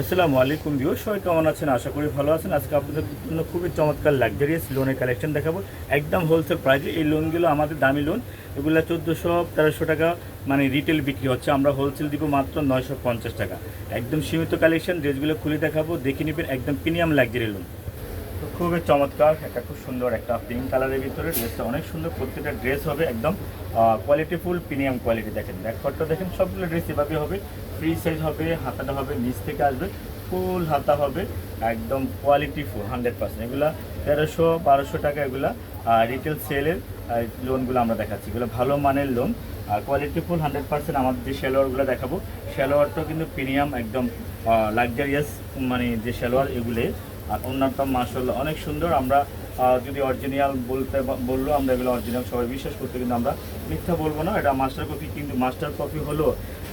আসসালামু আলাইকুম ভিউ সবাই কেমন আছেন? আশা করি ভালো আছেন। আজকে আপনাদের জন্য খুবই চমৎকার লাক্সারিয়াস লোনের কালেকশন দেখাবো। একদম হোলসেল প্রাইসে এই লোনগুলো আমাদের দামি লোন এগুলো চোদ্দোশো, তেরোশো টাকা মানে রিটেল বিক্রি হচ্ছে। আমরা হোলসেল দিব মাত্র নয়শো পঞ্চাশ টাকা। একদম সীমিত কালেকশন ড্রেসগুলো খুলে দেখাবো। দেখে নেবেন একদম প্রিমিয়াম লাক্সারি লোন খুবই চমৎকার, একটা খুব সুন্দর একটা পিঙ্ক কালারের ভিতরে ড্রেসটা অনেক সুন্দর। প্রত্যেকটা ড্রেস হবে একদম কোয়ালিটিফুল প্রিমিয়াম কোয়ালিটি দেখেন। ব্যাকপার্টটা দেখেন, সবগুলো ড্রেস এভাবে হবে। ফ্রি সাইজ হবে, হাতাটা হবে, নিচ থেকে আসবে। ফুল হাতা হবে, একদম কোয়ালিটি ফুল হান্ড্রেড পার্সেন্ট এগুলো তেরোশো, বারোশো টাকা এগুলা। রিটেল সেলের লোনগুলো আমরা দেখাচ্ছি। এগুলো ভালো মানের লোন আর কোয়ালিটি ফুল হান্ড্রেড পার্সেন্ট আমাদের যে শেলোয়ারগুলো দেখাবো শেলোয়ারটাও কিন্তু প্রিমিয়াম একদম লাক্সারিয়াস মানে যে শেলোয়ার এগুলো আর অন্যতম মার্শাল্লাহ অনেক সুন্দর। আমরা যদি অরিজিনাল বলতে বলল, আমরা এগুলো অরিজিনাল সবাই বিশ্বাস করতে, কিন্তু আমরা মিথ্যা বলব না। এটা মাস্টার কপি কিন্তু মাস্টার কপি হলো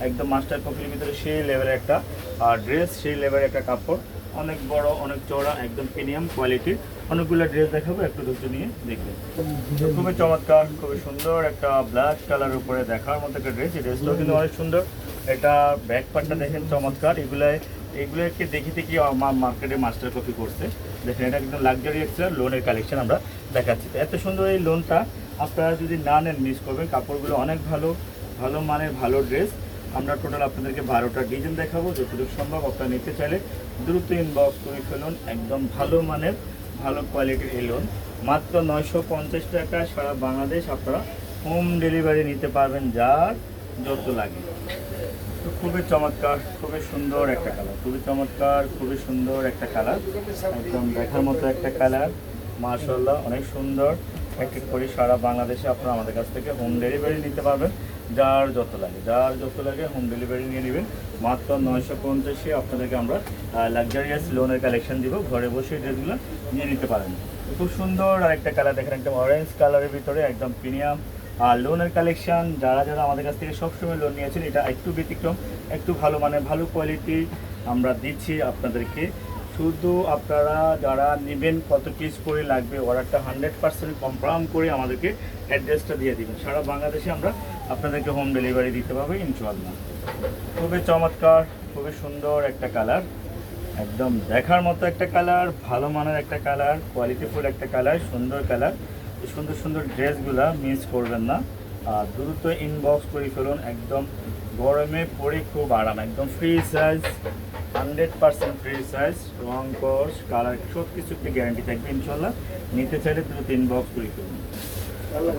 একদম মাস্টার কপির ভিতরে সেই লেভেলের একটা ড্রেস সেই লেভেলের একটা কাপড়। অনেক বড়, অনেক চওড়া, একদম প্রিমিয়াম কোয়ালিটির অনেকগুলো ড্রেস দেখাবো, একটু ধৈর্য নিয়ে দেখবেন তো খুবই চমৎকার, খুবই সুন্দর একটা ব্ল্যাক কালার উপরে দেখার মতো একটা ড্রেস এই ড্রেসটাও কিন্তু অনেক সুন্দর। এটা ব্যাক পার্টটা দেখেন, চমৎকার। এগুলাই এগুলোকে দেখে দেখি মার্কেটে মাস্টার কপি করছে। দেখেন, এটা একদম লাক্সারি একটা লোনের কালেকশন আমরা দেখাচ্ছি। এত সুন্দর এই লোনটা আপনারা যদি না নেন মিস করবেন। কাপড়গুলো অনেক ভালো ভালো মানের, ভালো ড্রেস আমরা টোটাল আপনাদেরকে বারোটা ডিজাইন দেখাবো। যতটুকু সম্ভব আপনারা নিতে চাইলে দ্রুত ইনবক্স করে ফেলুন। একদম ভালো মানের, ভালো কোয়ালিটির এই লোন মাত্র নয়শো পঞ্চাশ টাকা সারা বাংলাদেশ আপনারা হোম ডেলিভারি নিতে পারবেন, যার যত লাগে। তো খুবই চমৎকার, খুবই সুন্দর একটা কালার খুবই চমৎকার, খুবই সুন্দর একটা কালার একদম দেখার মতো একটা কালার মার্শাল্লাহ অনেক সুন্দর, এক এক করে সারা বাংলাদেশে আপনারা আমাদের কাছ থেকে হোম ডেলিভারি নিতে পারবেন, যার যত লাগে, যার যত লাগে হোম ডেলিভারি নিয়ে নেবেন, মাত্র নয়শো পঞ্চাশে আপনাদেরকে আমরা লাক্সারিয়াস লোনের কালেকশন দিব, ঘরে বসে ড্রেসগুলো নিয়ে নিতে পারেন। খুব সুন্দর আর একটা কালার দেখেন একদম অরেঞ্জ কালারের ভিতরে, একদম প্রিমিয়াম আর লোনের কালেকশন যারা যারা আমাদের কাছ থেকে সবসময় লোন নিয়েছেন, এটা একটু ব্যতিক্রম, একটু ভালো মানে ভালো কোয়ালিটি আমরা দিচ্ছি আপনাদেরকে। শুধু আপনারা যারা নেবেন কত পিস করে লাগবে অর্ডারটা হান্ড্রেড পার্সেন্ট কনফার্ম করে আমাদেরকে অ্যাড্রেসটা দিয়ে দিবেন। সারা বাংলাদেশে আমরা আপনাদেরকে হোম ডেলিভারি দিতে পারব, ইনশাআল্লাহ। খুবই চমৎকার, খুবই সুন্দর একটা কালার একদম দেখার মতো একটা কালার ভালো মানের একটা কালার কোয়ালিটিফুল একটা কালার সুন্দর কালার সুন্দর সুন্দর ড্রেসগুলা মিস করবেন না। আর দ্রুত ইনবক্স করে ফেলুন, একদম গরমে পরে খুব আরাম, একদম free size hundred percent free size রং, কস কালার সব কিছুতে গ্যারান্টি থাকবে ইনশাল্লাহ নিতে চাইলে দ্রুত ইনবক্স করে ফেলুন।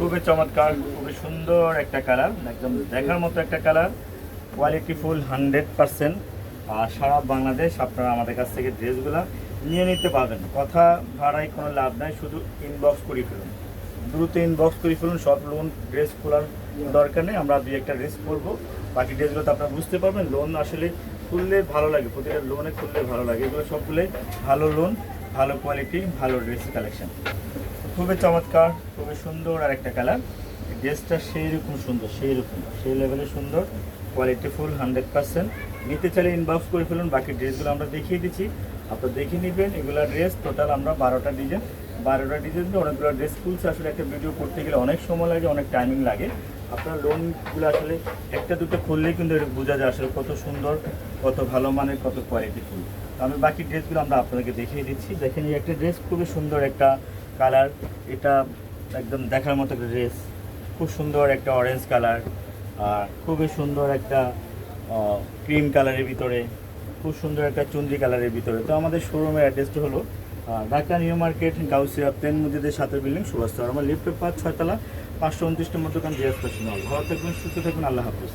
খুবই চমৎকার, খুবই সুন্দর একটা কালার একদম দেখার মতো একটা colour quality full hundred percent আর সারা বাংলাদেশ আপনারা আমাদের কাছ থেকে ড্রেসগুলো নিয়ে নিতে পারবেন কথা ভাড়ায় কোনো লাভ নাই, শুধু ইনবক্স করে ফেলুন। দ্রুত ইনবক্স করে ফেলুন, সব লোন ড্রেস খোলার দরকার নেই, আমরা দুই একটা ড্রেস করব। বাকি ড্রেসগুলো তো আপনারা বুঝতে পারবেন লোন আসলে খুললে ভালো লাগে, প্রতিটা লোনে খুললে ভালো লাগে। এগুলো সবগুলোই ভালো লোন ভালো কোয়ালিটি ভালো ড্রেস কালেকশন খুবই চমৎকার, খুবই সুন্দর আর একটা কালার ড্রেসটা সেই রকম সুন্দর সেই রকম সেই লেভেলে সুন্দর কোয়ালিটি ফুল হান্ড্রেড পার্সেন্ট নিতে চাইলে ইনবক্স করে ফেলুন, বাকি ড্রেসগুলো আমরা দেখিয়ে দিচ্ছি। আপনারা দেখে নেবেন, এগুলো ড্রেস টোটাল আমরা বারোটা ডিজাইন বারোটা ডিজাইন অনেকগুলো ড্রেস খুলছে। আসলে একটা ভিডিও করতে গেলে অনেক সময় লাগে, অনেক টাইমিং লাগে। আপনার লোনগুলো আসলে একটা দুটো খুললেই কিন্তু এটা বোঝা যায় আসলে কত সুন্দর, কত ভালো মানের, কত কোয়ালিটি ফুল। আমি বাকি ড্রেসগুলো আমরা আপনাদেরকে দেখিয়ে দিচ্ছি। দেখেন এই একটা ড্রেস খুবই সুন্দর একটা কালার এটা একদম দেখার মতো একটা ড্রেস খুব সুন্দর একটা অরেঞ্জ কালার আর খুবই সুন্দর একটা ক্রিম কালারের ভিতরে। খুব সুন্দর একটা চুন্দ্রি কালারের ভিতরে। তো আমাদের শোরুমের অ্যাড্রেসটা হলো ঢাকা নিউ মার্কেট গাউসিয়া প্লেন মুজিদের সাথে বিল্ডিং সুভাষ আমার লিফ্ট পাঁচ ছয়তলা, পাঁচশো উনত্রিশ নম্বর দোকান জিয়াস পেশনাল ভালো থাকবেন, সুস্থ থাকবেন, আল্লাহ হাফিজ।